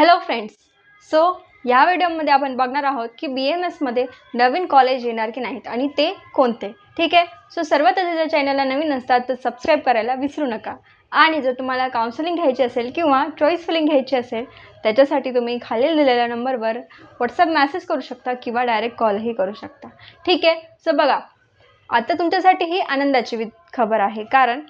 Hello friends so या व्हिडिओमध्ये आपण बघणार आहोत की बी एम एसमध्ये नवीन कॉलेज येणार की नाहीत आणि ते कोणते? ठीक आहे? सो सर्वात आधी जर चॅनलला नवीन असतात तर सबस्क्राईब करायला विसरू नका. आणि जर तुम्हाला काउन्सिलिंग घ्यायची असेल किंवा चॉईस फिलिंग घ्यायची असेल त्याच्यासाठी तुम्ही खालील दिलेल्या नंबरवर व्हॉट्सअप मॅसेज करू शकता किंवा डायरेक्ट कॉलही करू शकता. ठीक आहे? सो बघा. आता तुमच्यासाठी ही आनंदाची वि खबर आहे. कारण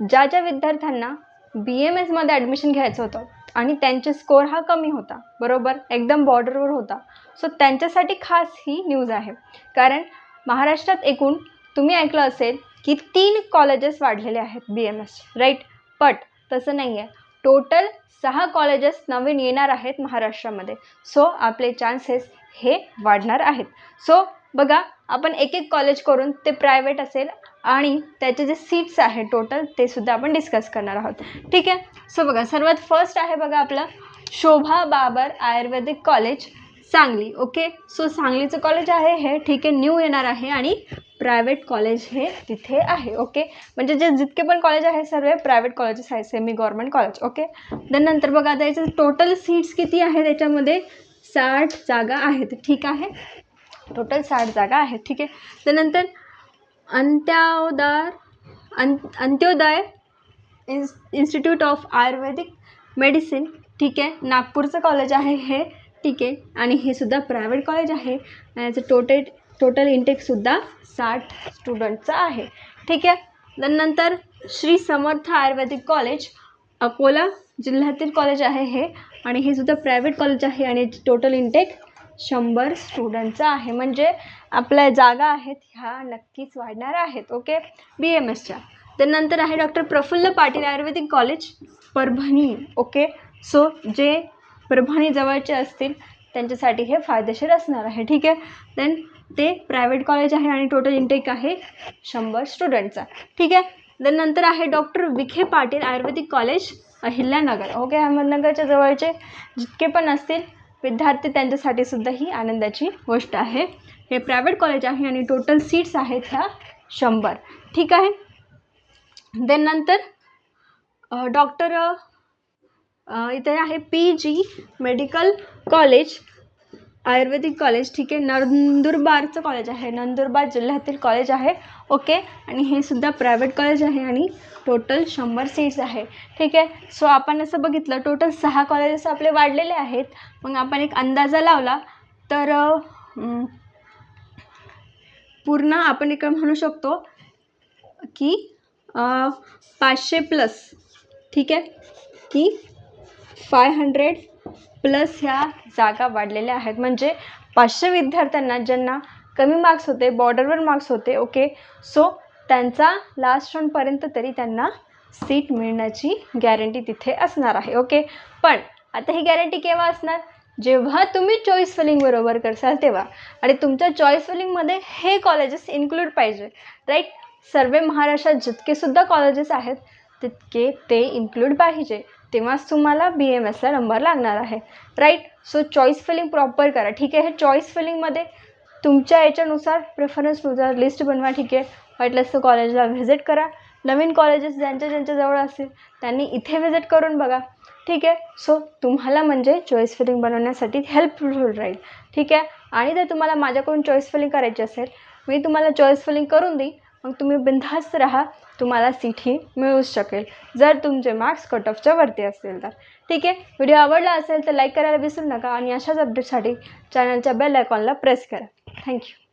ज्या ज्या विद्यार्थ्यांना बी एम एसमध्ये ॲडमिशन घ्यायचं होतं आणि त्यांचे स्कोर हा कमी होता बरोबर? एकदम बॉर्डरवर होता. सो त्यांच्यासाठी खास ही न्यूज आहे. कारण महाराष्ट्रात एकूण तुम्ही ऐकलं असेल की तीन कॉलेजेस वाढलेले आहेत B M S right but तसं नाही आहे टोटल सहा कॉलेजेस नवीन येणार आहेत महाराष्ट्रामध्ये. सो आपले चान्सेस हे वाढणार आहेत. सो बघा आपण एक एक कॉलेज करून ते प्रायव्हेट असेल आणि त्याचे जे सीट्स आहे टोटल ते सुद्धा आपण डिस्कस करणार आहोत. ठीक आहे? सो बघा सर्वात फर्स्ट आहे बघा आपलं Shobha Babar ayurvedic college Sangli. Okay so सांगलीचं college आहे हे ठीक आहे न्यू येणार आहे आणि प्रायव्हेट कॉलेज हे तिथे आहे. ओके म्हणजे जे जितके पण कॉलेज आहे सर्व प्रायव्हेट कॉलेजेस आहे semi government college okay then नंतर बघा आता याचे टोटल सीट्स किती आहे त्याच्यामध्ये साठ जागा आहेत. ठीक आहे? टोटल साठ जागा आहेत ठीक आहे? त्यानंतर अंत्योदार अं अंत्योदय इन्स इन्स्टिट्यूट ऑफ आयुर्वेदिक मेडिसिन ठीक आहे? नागपूरचं कॉलेज आहे हे ठीक आहे? आणि हे सुद्धा प्रायव्हेट कॉलेज आहे. आणि याचं टोटल टोटल इंटेकसुद्धा साठ स्टुडंटचं आहे ठीक आहे? त्यानंतर श्री समर्थ आयुर्वेदिक कॉलेज अकोला जिल्ह्यातील कॉलेज आहे हे. आणि हे सुद्धा प्रायव्हेट कॉलेज आहे आणि टोटल इंटेक शंभर स्टुडंटचं आहे. म्हणजे आपल्या जागा आहेत ह्या नक्कीच वाढणार आहेत. ओके बी एम एसच्या त्यानंतर आहे doctor Praful Patil ayurvedic college Parbhani. Okay so जे परभणी जवळचे असतील त्यांच्यासाठी हे फायदेशीर असणार आहे. ठीक आहे? देन ते प्रायव्हेट कॉलेज आहे आणि टोटल इंटेक आहे शंभर स्टुडंटचा ठीक आहे? देन नंतर आहे doctor Vikhe Patil ayurvedic college Ahilyanagar. Okay अहमदनगरच्या जवळचे जितके पण असतील विद्यार्थी त्यांच्यासाठी सुद्धा ही आनंदाची गोष्ट आहे. हे प्रायव्हेट कॉलेज आहे आणि टोटल सीट्स आहेत ह्या शंभर. ठीक आहे? देन नंतर डॉक्टर इथे आहे P G medical college ayurvedic college ठीक आहे. नंदुरबारचं कॉलेज आहे. नंदुरबार जिल्ह्यातील कॉलेज आहे. ओके आणि हे सुद्धा प्रायव्हेट कॉलेज आहे आणि टोटल शंभर सीट्स आहे. ठीक आहे? सो आपण असं बघितलं टोटल सहा कॉलेजेस आपले वाढलेले आहेत. मग आपण एक अंदाजा लावला. तर पूर्ण आपण एक म्हणू शकतो की पाचशे प्लस ठीक आहे? की फाय हंड्रेड प्लस ह्या जागा वाढलेल्या आहेत. म्हणजे पाचशे विद्यार्थ्यांना ज्यांना कमी मार्क्स होते बॉर्डरवर मार्क्स होते ओके सो त्यांचा लास्ट राऊंडपर्यंत तरी त्यांना सीट मिळण्याची गॅरंटी तिथे असणार आहे ओके पण आता ही गॅरंटी केव्हा असणार? जेव्हा तुम्ही चॉईस फिलिंग बरोबर करसाल तेव्हा. आणि तुमच्या चॉईस फिलिंगमध्ये हे कॉलेजेस इन्क्लूड पाहिजे राईट सर्व महाराष्ट्रात जितकेसुद्धा कॉलेजेस आहेत तितके ते इन्क्लूड पाहिजे. तेव्हाच तुम्हाला बी एम एसला नंबर लागणार आहे. Right so choice filling proper करा. ठीक आहे? हे चॉईस फिलिंगमध्ये तुमच्या याच्यानुसार प्रेफरन्सनुसार लिस्ट बनवा. ठीक आहे? वाटलंच तर कॉलेजला व्हिजिट करा. नवीन कॉलेजेस ज्यांच्या ज्यांच्याजवळ असेल असतील त्यांनी इथे व्हिजिट करून बघा. ठीक आहे? सो तुम्हाला म्हणजे चॉईस फिलिंग बनवण्यासाठी हेल्पफुल राहील. ठीक आहे? आणि जर तुम्हाला माझ्याकडून चॉईस फिलिंग करायची असेल मी तुम्हाला चॉईस फिलिंग करून देईन. मग तुम्ही बिनधास्त राहा तुम्हाला सीट ही मिळू शकेल. जर तुमचे मार्क्स कट ऑफच्या वरती असतील तर. ठीक आहे? व्हिडिओ आवडला असेल तर लाईक करायला विसरू नका आणि अशाच अपडेटसाठी चॅनलच्या बेल आयकॉनला प्रेस करा. थँक्यू